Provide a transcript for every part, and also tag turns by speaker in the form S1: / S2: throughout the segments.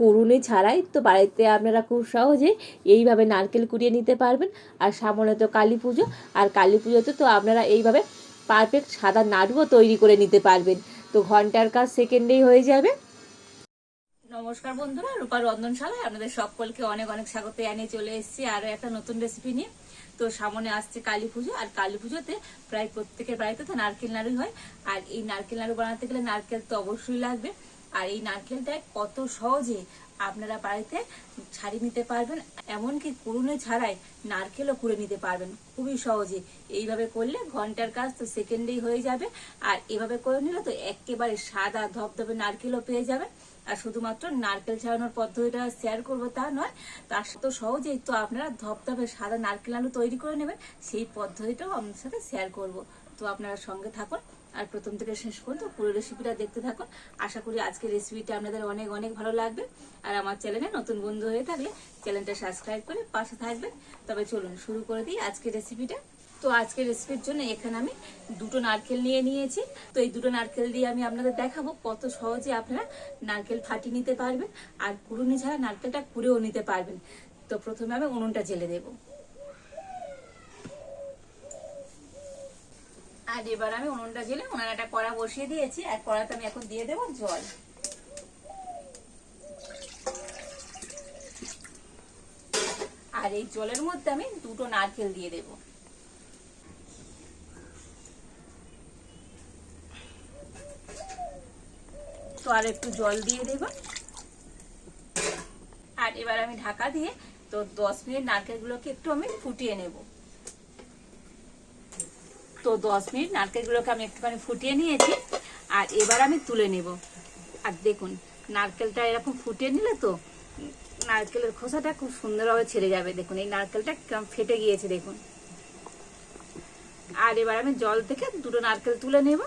S1: কুড়ুনি ছাড়াই তো বাড়িতে আপনারা খুব সহজে এইভাবে নারকেল কুড়িয়ে নিতে পারবেন। আর সামনে তো কালী পুজো, আর কালী পুজোতে তো আপনারা এইভাবে পারফেক্ট সাদা নাড়ুও তৈরি করে নিতে পারবেন। তো ঘণ্টার কাজ সেকেন্ডেই হয়ে যাবে। নমস্কার বন্ধুরা রূপার রন্ধনশালায় আপনাদের সকলকে অনেক অনেক স্বাগত জানিয়ে চলে এসেছি আরও একটা নতুন রেসিপি নিয়ে। তো সামনে আসছে কালী পুজো, আর কালী পুজোতে প্রায় প্রত্যেকের বাড়িতে তো নারকেল নাড়ুই হয়। আর এই নারকেল নাড়ু বানাতে গেলে নারকেল তো অবশ্যই লাগবে। আর এই নারকেলটা কত সহজে আপনারা বাড়িতে ছাড়িয়ে নিতে পারবেন, এমনকি কুড়ুনে ছাড়াই নারকেলও কুড়ে নিতে পারবেন। খুবই সহজে। এইভাবে করলে ঘণ্টার কাজ তো সেকেন্ডেই হয়ে যাবে। আর এভাবে করে নিলে তো একেবারে সাদা ধবধবে নারকেলও পেয়ে যাবেন। আর শুধুমাত্র নারকেল ছাড়ানোর পদ্ধতিটা শেয়ার করব তা নয়, তার সাথে সহজেই তো আপনারা ধবধবে সাদা নারকেল আলু তৈরি করে নেবেন, সেই পদ্ধতিটাও আপনার সাথে শেয়ার করব। তো আপনারা সঙ্গে থাকুন। আর প্রথম থেকে শেষ পর্যন্ত পুরো রেসিপিটা দেখতে থাকুন আশা করি আজকের রেসিপিটা আপনাদের অনেক অনেক ভালো লাগবে। আর আমার চ্যানেলে নতুন বন্ধু হয়ে থাকলে চ্যানেলটা সাবস্ক্রাইব করে পাশে থাকবেন। তবে চলুন, শুরু করে দিই আজকের রেসিপিটা তো আজকের রেসিপির জন্য এখানে আমি দুটো নারকেল নিয়ে নিয়েছি। তো এই দুটো নারকেল দিয়ে আমি আপনাদের দেখাবো কত সহজে আপনারা নারকেল ফাটিয়ে নিতে পারবেন। আর কুড়ুনি ছাড়া নারকেলটা কুড়েও নিতে পারবেন। তো প্রথমে আমি উনুনটা জেলে দেবো। আর এবার আমি উনুনটা জেলে উনানে একটা কড়া বসিয়ে দিয়েছি, আর কড়াতে আমি এখন দিয়ে দেবো জল। আর এই জলের মধ্যে আমি দুটো নারকেল দিয়ে দেব। তো আর একটু জল দিয়ে দেব। আর এবার আমি ঢাকা দিয়ে তো দশ মিনিট নারকেলগুলোকে একটু আমি ফুটিয়ে নেব। তো দশ মিনিট নারকেলগুলোকে আমি একটুখানি ফুটিয়ে নিয়েছি। আর এবার আমি তুলে নেব। আর দেখুন, নারকেলটা এরকম ফুটিয়ে নিলে তো নারকেলের খোসাটা খুব সুন্দরভাবে ছেড়ে যাবে। দেখুন, এই নারকেলটা ফেটে গিয়েছে, দেখুন। আর এবার আমি জল থেকে দুটো নারকেল তুলে নেব।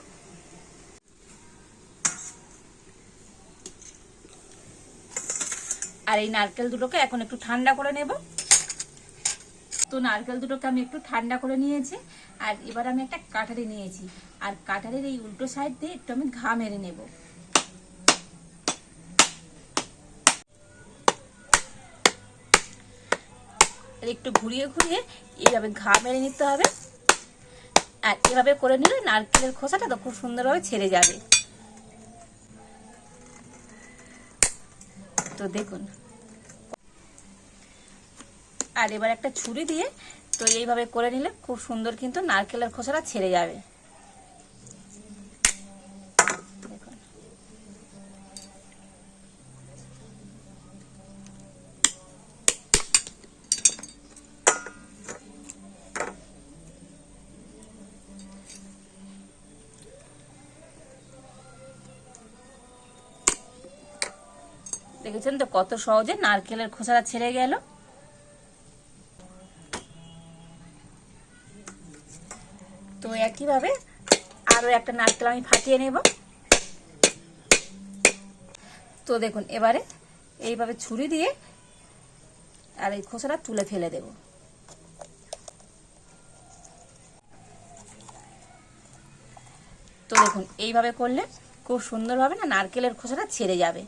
S1: আর এই নারকেল দুটোকে এখন একটু ঠান্ডা করে নেব। তো নারকেল দুটোকে আমি একটু ঠান্ডা করে নিয়েছি, আর এবার আমি একটা কাঠারি নিয়েছি। আর কাঠারির এই উল্টো সাইড দিয়ে একটু আমি ঘা মেরে নেব। একটু ঘুরিয়ে ঘুরিয়ে এইভাবে ঘা মেরে নিতে হবে। আর এভাবে করে নিলে নারকেলের খোসাটা তো খুব সুন্দরভাবে ছেড়ে যাবে। তো দেখুন আর এবার একটা ছুরি দিয়ে তো এইভাবে করে নিলে খুব সুন্দর কিন্তু নারকেলের খোসাটা ছেড়ে যাবে। দেখেছেন তো কত সহজে নারকেলের খোসাটা ছেড়ে গেল? একইভাবে আরও একটা নারকেল আমি ফাটিয়ে নেব। তো দেখুন, এবারে এইভাবে ছুরি দিয়ে আর এই খোসাটা তুলে ফেলে দেব। তো দেখুন, এইভাবে করলে খুব সুন্দরভাবে না নারকেলের খোসাটা ছেড়ে যাবে।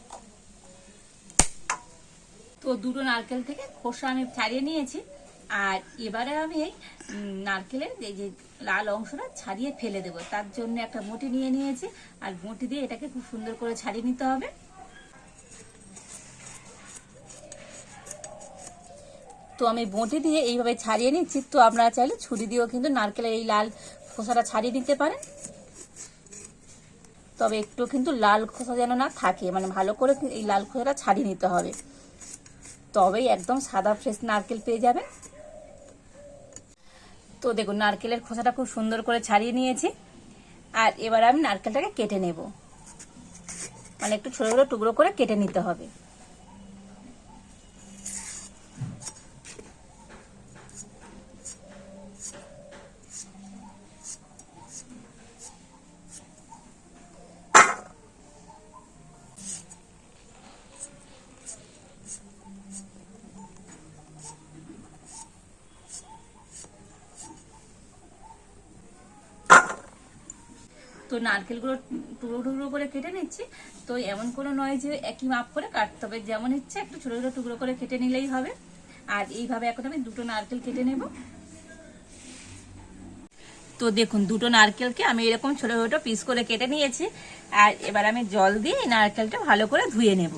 S1: তো দুটো নারকেল থেকে খোসা আমি ছাড়িয়ে নিয়েছি। আর এবারে আমি এই নারকেলের এই যে লাল অংশটা ছাড়িয়ে ফেলে দেবো। তার জন্য একটা মুটি নিয়ে নিয়েছি। আর মুটি দিয়ে এটাকে খুব সুন্দর করে ছাড়িয়ে নিতে হবে। তো আমি বঁটি দিয়ে এইভাবে ছাড়িয়ে নিচ্ছি। তো আপনারা চাইলে ছুরি দিয়েও কিন্তু নারকেলের এই লাল খোসাটা ছাড়িয়ে নিতে পারেন। তবে একটু কিন্তু লাল খোসা যেন না থাকে। মানে ভালো করে এই লাল খোসাটা ছাড়িয়ে নিতে হবে। তবেই একদম সাদা ফ্রেশ নারকেল পেয়ে যাবেন। তো দেখুন, নারকেলের খোসাটা খুব সুন্দর করে ছাড়িয়ে নিয়েছি। আর এবার আমি নারকেলটাকে কেটে নেব। মানে একটু ছোটো ছোটো টুকরো করে কেটে নিতে হবে। তো
S2: নারকেলগুলো টুকরো টুকরো করে কেটে নিচ্ছি। তো এমন কোনো নয় যে একই মাপ করে কাটতে হবে। যেমন ইচ্ছে, একটু ছোটো ছোটো টুকরো করে কেটে নিলেই হবে। আর এইভাবে এখন আমি দুটো নারকেল কেটে নেব। তো দেখুন, দুটো নারকেলকে আমি এরকম ছোটো ছোটো পিস করে কেটে নিয়েছি। আর এবার আমি জল দিয়ে নারকেলটা ভালো করে ধুয়ে নেব।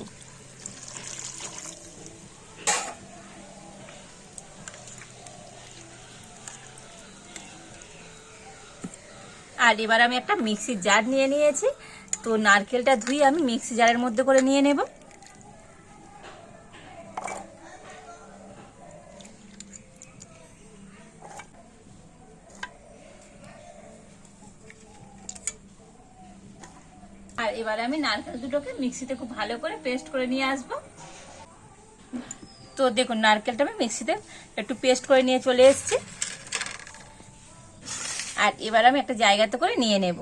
S2: আর এবার আমি একটা মিক্সির জার নিয়ে নিয়েছি। তো নারকেলটা ধুয়ে আমি মিক্সি জারের মধ্যে করে নিয়ে নেব। আর এবারে আমি নারকেল দুটোকে মিক্সিতে খুব ভালো করে পেস্ট করে নিয়ে আসব। তো দেখুন, নারকেলটা আমি মিক্সিতে একটু পেস্ট করে নিয়ে চলে এসেছি। আর এবার আমি একটা জায়গাতে করে নিয়ে নেব।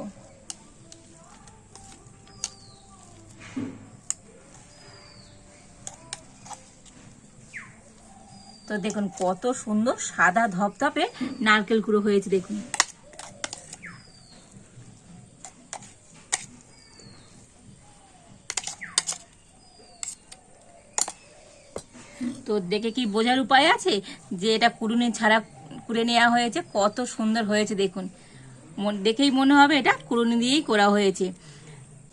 S2: তো দেখুন, কত সুন্দর সাদা ধপধপে নারকেল কুড়ো হয়েছে, দেখুন। তো দেখে কি বোঝার উপায় আছে? যে এটা কুড়ুনি ছাড়া কুড়ে নেওয়া হয়েছে, কত সুন্দর হয়েছে দেখুন। দেখেই মনে হবে এটা কুড়ুনি দিয়েই করা হয়েছে।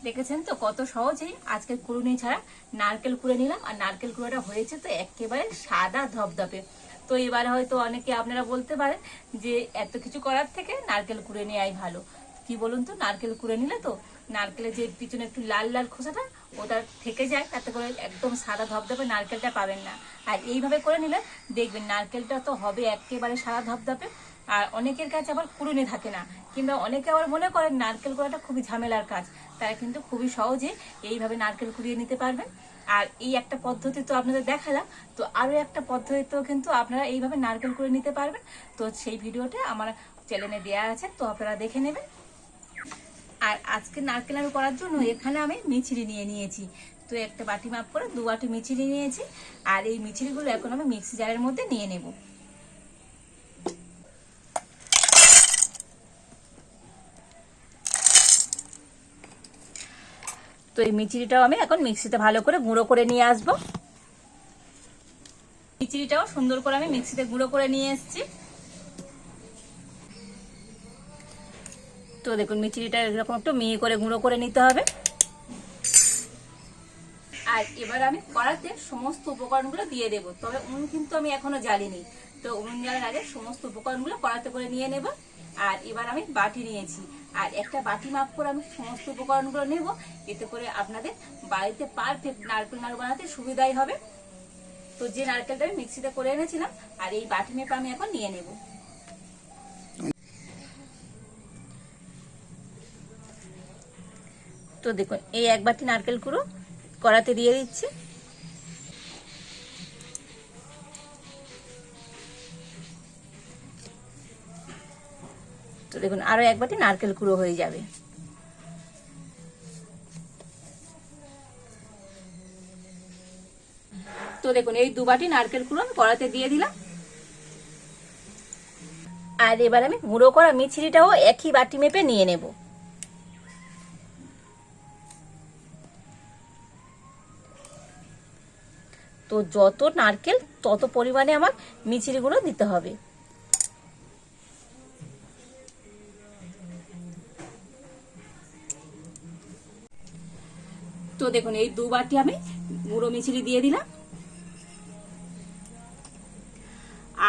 S2: দেখেছেন তো কত সহজেই আজকে কুড়ুনি ছাড়া নারকেল কুড়ে নিলাম, আর নারকেল কুড়োটা হয়েছে তো একেবারে সাদা ধপধপে। তো এবারে হয়তো অনেকে আপনারা বলতে পারেন যে এত কিছু করার থেকে নারকেল কুড়ে নেওয়াই ভালো। কি বলুন তো, নারকেল কুড়ে নিলে তো নারকেলের যে পিছনে একটু লাল লাল খোসাটা ওটা থেকে যায়, তাতে করে একদম সাদা ধপধপে নারকেলটা পাবেন না। আর এইভাবে করে নিলে দেখবেন নারকেলটা তো হবে একেবারে সাদা ধপধপে আর অনেকের কাছে আবার কুড়ুনি থাকে না, কিংবা অনেকে আবার মনে করেন নারকেল করাটা খুবই ঝামেলার কাজ। তারা কিন্তু খুবই সহজে এইভাবে নারকেল কুড়িয়ে নিতে পারবেন। আর এই একটা পদ্ধতি তো আপনাদের দেখালাম, তো আরও একটা পদ্ধতিতেও কিন্তু আপনারা এইভাবে নারকেল করে নিতে পারবেন। তো সেই ভিডিওটা আমার চ্যানেলে দেওয়া আছে, তো আপনারা দেখে নেবেন। আর আজকে নারকেল নাড়ু করার জন্য এখানে আমি মিছরি নিয়ে নিয়েছি। তো একটা বাটি মাপ করে দু বাটি মিছরি নিয়েছি। আর এই মিছরিগুলো এখন আমি মিক্সি জারের মধ্যে নিয়ে নেব। তো এই মিচড়িটাও আমি এখন মিক্সিতে ভালো করে গুঁড়ো করে নিয়ে আসব। মিচড়িটাও সুন্দর করে আমি মিক্সিতে গুঁড়ো করে নিয়ে এসেছি। তো দেখুন মিচড়িটা এরকম একটু মিহি করে গুঁড়ো করে নিতে হবে। আর এবার আমি কড়াতে সমস্ত উপকরণগুলো দিয়ে দেবো। তবে উনুন কিন্তু আমি এখনও জ্বালিনি। তো উনুন জ্বালার আগে সমস্ত উপকরণগুলো কড়াতে করে নিয়ে নেব। আর এবার আমি বাটি নিয়েছি। আর একটা বাটি মাপ করে আমি সমস্ত উপকরণগুলো নেব। এতে করে আপনাদের বাড়িতে পারফেক্ট নারকেল নাড়ু বানাতে সুবিধাই হবে। তো যে নারকেলটা আমি মিক্সিতে করে এনেছিলাম, আর এই বাটি মেপে আমি এখন নিয়ে নেব। তো দেখুন, এই এক বাটি নারকেল কুড়ো কড়াতে দিয়ে দিচ্ছি। তো দেখুন, আরও এক বাটি নারকেল কুড়ো হয়ে যাবে। তো দেখুন, এই দু বাটি নারকেল কুড়ো আমি কড়াতে দিয়ে দিলাম। আর এবার আমি গুঁড়ো করা মিছরিটাও একই বাটি মেপে নিয়ে নেব। তো যত নারকেল, তত পরিমাণে আমার মিচিরিগুলো দিতে হবে। তো দেখুন, এই দু বাটি আমি গুঁড়ো মিচিরি দিয়ে দিলাম।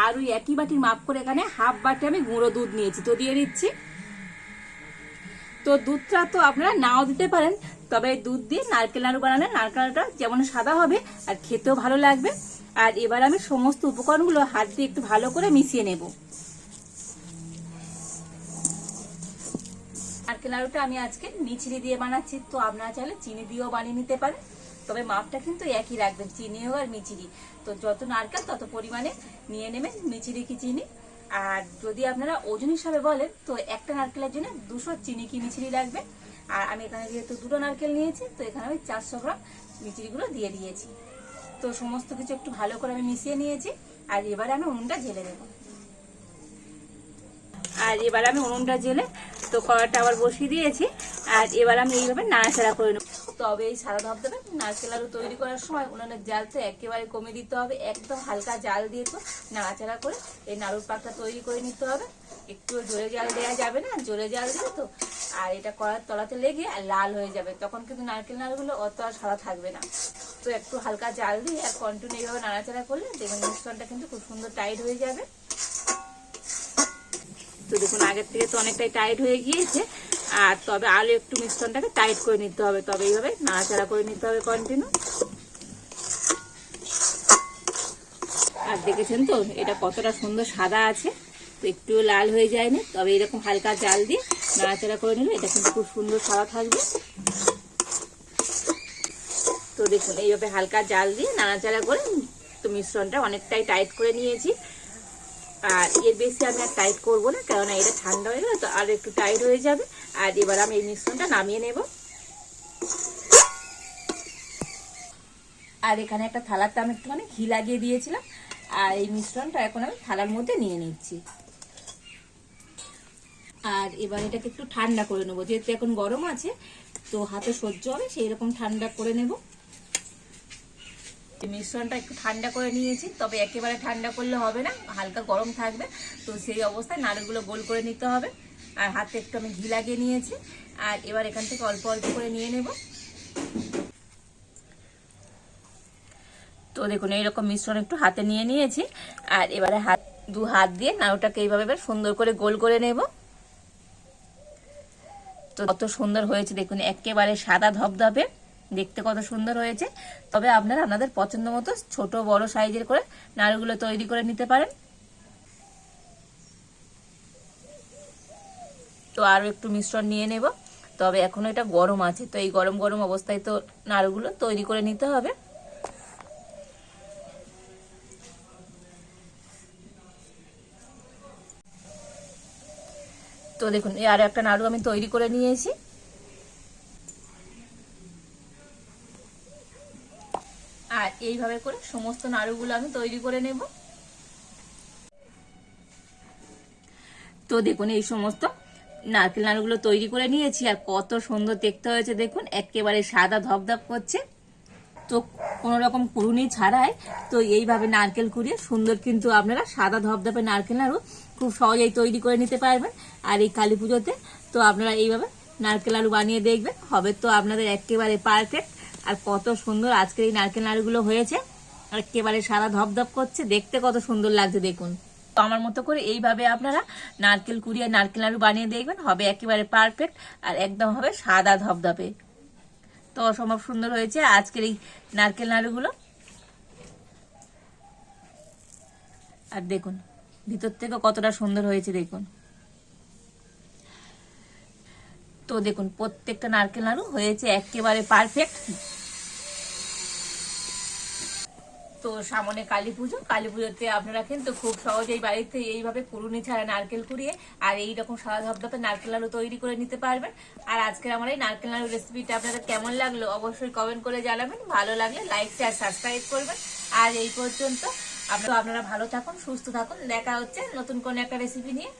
S2: আর ওই একই বাটির মাপ করে এখানে হাফ বাটি আমি গুঁড়ো দুধ নিয়েছি, তো দিয়ে দিচ্ছি। তো দুধটা তো আপনারা নাও দিতে পারেন তবে দুধ দিয়ে নারকেল নাড়ু বানালে নারকেল নাড়ুটা যেমন সাদা হবে আর খেতেও ভালো লাগবে। আর এবার আমি সমস্ত উপকরণগুলো হাত দিয়ে একটু ভালো করে মিশিয়ে নেব। নারকেল নাড়ুটা আমি আজকে মিছরি দিয়ে বানাচ্ছি। তো আপনারা চাইলে চিনি দিয়েও বানিয়ে নিতে পারেন। তবে মাপটা কিন্তু একই রাখবেন, চিনিও আর মিচিরি। তো যত নারকেল, তত পরিমাণে নিয়ে নেবেন মিচিরি কি চিনি। আর যদি আপনারা ওজন হিসাবে বলেন, তো একটা নারকেলের জন্য দুশো চিনি কি মিচিরি লাগবে। আর আমি এখানে যেহেতু দুটো নারকেল নিয়েছি, তো এখানে আমি চারশো গ্রাম মিচড়িগুলো দিয়ে দিয়েছি। তো সমস্ত কিছু একটু ভালো করে আমি মিশিয়ে নিয়েছি, আর এবারে আমি উনুনটা ঝেলে দেবো। আর এবার আমি উনুনটা জেলে তো কড়াটা আবার বসিয়ে দিয়েছি, আর এবার আমি এইভাবে নাড়াচাড়া করে নেব। তবে এই সাদা ধবধবে নারকেল আলু তৈরি করার সময় উনুনের জাল তো একেবারে কমে দিতে হবে, একদম হালকা জাল দিয়ে তো নাড়াচাড়া করে এই নাড়ুর পাকটা তৈরি করে নিতে হবে। একটু জোরে জাল দেওয়া যাবে না, জোরে জাল দিয়ে তো আর এটা কড়ার তলাতে লেগে লাল হয়ে যাবে, তখন কিন্তু নারকেল নাড়ুগুলো অত আর সাদা থাকবে না। তো একটু হালকা জাল দিয়ে আর কন্টিনিউ এইভাবে নাড়াচাড়া করলে দেখবেন মিশ্রণটা কিন্তু খুব সুন্দর টাইট হয়ে যাবে। তো দেখুন, আগের থেকে তো অনেকটাই টাইট হয়ে গিয়েছে। আর তবে আলু একটু মিশ্রণটাকে টাইট করে নিতে হবে। তবে এইভাবে নাড়াচাড়া করে নিতে হবে কন্টিনিউ আর দেখেছেন তো, এটা কতটা সুন্দর সাদা আছে। তো একটু লাল হয়ে যায়নি। তবে এরকম হালকা জাল দিয়ে নাড়াচাড়া করে নিলে এটা কিন্তু খুব সুন্দর সাদা থাকবে। তো দেখুন, এইভাবে হালকা জাল দিয়ে নাড়াচাড়া করে তো মিশ্রণটা অনেকটাই টাইট করে নিয়েছি। আর এর বেশি আমি আর টাইট করব না, কেননা এটা ঠান্ডা হয়ে গেলে তো আর একটু টাইট হয়ে যাবে। আর এবার আমি এই মিশ্রণটা নামিয়ে নেব। আর এখানে একটা থালাতে আমি একটুখানি ঘি লাগিয়ে দিয়েছিলাম, আর এই মিশ্রণটা এখন আমি থালার মধ্যে নিয়ে নিচ্ছি। আর এবার এটাকে একটু ঠান্ডা করে নেব, যেহেতু এখন গরম আছে, তো হাতে সহ্য হবে সেই রকম ঠান্ডা করে নেব। মিশ্রণটা একটু ঠান্ডা করে নিয়েছি, তবে একেবারে ঠান্ডা করলে হবে না, হালকা গরম থাকবে, তো সেই অবস্থায় নাড়ুগুলো গোল করে নিতে হবে। আর হাতে একটু আমি ঘি লাগিয়ে নিয়েছি, আর এবার এখান থেকে অল্প অল্প করে নিয়ে নেব। তো দেখুন, এইরকম মিশ্রণ একটু হাতে নিয়ে নিয়েছি, আর এবারে হাত, দু হাত দিয়ে নাড়ুটাকে এইভাবে বেশ সুন্দর করে গোল করে নেব। তো কত সুন্দর হয়েছে, দেখুন, একেবারে সাদা ধবধবে। দেখতে কত সুন্দর হয়েছে। তবে আপনারা আপনাদের পছন্দ মতো ছোট, বড় সাইজের করে নাড়ুগুলো তৈরি করে নিতে পারেন। তো আরও একটু মিশ্রণ নিয়ে নেব। তবে এখনও এটা গরম আছে, তো এই গরম গরম অবস্থায় তো নাড়ুগুলো তৈরি করে নিতে হবে। তো দেখুন আরও একটা নাড়ু আমি তৈরি করে নিয়েছি। আর এইভাবে করে সমস্ত নাড়ুগুলো আমি তৈরি করে নেব। তো দেখুন, এই সমস্ত নারকেল নাড়ুগুলো তৈরি করে নিয়েছি আর কত সুন্দর দেখতে হয়েছে দেখুন, একেবারে সাদা ধপধপ করছে। তো কোনো রকম কুড়ুনি ছাড়াই তো এইভাবে নারকেল কুড়িয়ে সুন্দর কিন্তু আপনারা সাদা ধপধপে নারকেল নাড়ু খুব সহজেই তৈরি করে নিতে পারবেন। আর এই কালী পুজোতে তো আপনারা এইভাবে নারকেল নাড়ু বানিয়ে দেখবেন, হবে তো আপনাদের একেবারে পারফেক্ট আর কত সুন্দর আজকের এই নারকেল নাড়ুগুলো হয়েছে। আর একেবারে সাদা ধপধপ করছে, দেখতে কত সুন্দর লাগছে দেখুন। তো আমার মতো করে এইভাবে আপনারা নারকেল কুড়িয়ে নারকেল নাড়ু বানিয়ে দেখবেন, হবে একেবারে পারফেক্ট আর একদম হবে সাদা ধপধপে। তো অসম্ভব সুন্দর হয়েছে আজকের এই নারকেল নাড়ুগুলো। আর দেখুন, ভিতর থেকে কতটা সুন্দর হয়েছে দেখুন। তো দেখুন, প্রত্যেকটা নারকেল নাড়ু হয়েছে একেবারে পারফেক্ট তো সামনে কালী পুজো, কালী পুজোতে আপনারা কিন্তু খুব সহজেই বাড়িতে এইভাবে কুড়ুনি ছাড়া নারকেল কুড়িয়ে আর এই রকম সাদা ধপধপে নারকেল নাড়ু তৈরি করে নিতে পারবেন। আর আজকের আমার এই নারকেল নাড়ু রেসিপিটা আপনাদের কেমন লাগল অবশ্যই কমেন্ট করে জানাবেন। ভালো লাগলে লাইক শেয়ার সাবস্ক্রাইব করবেন। আর এই পর্যন্ত আপনারা ভালো থাকুন, সুস্থ থাকুন। দেখা হচ্ছে নতুন কোনো একটা রেসিপি নিয়ে।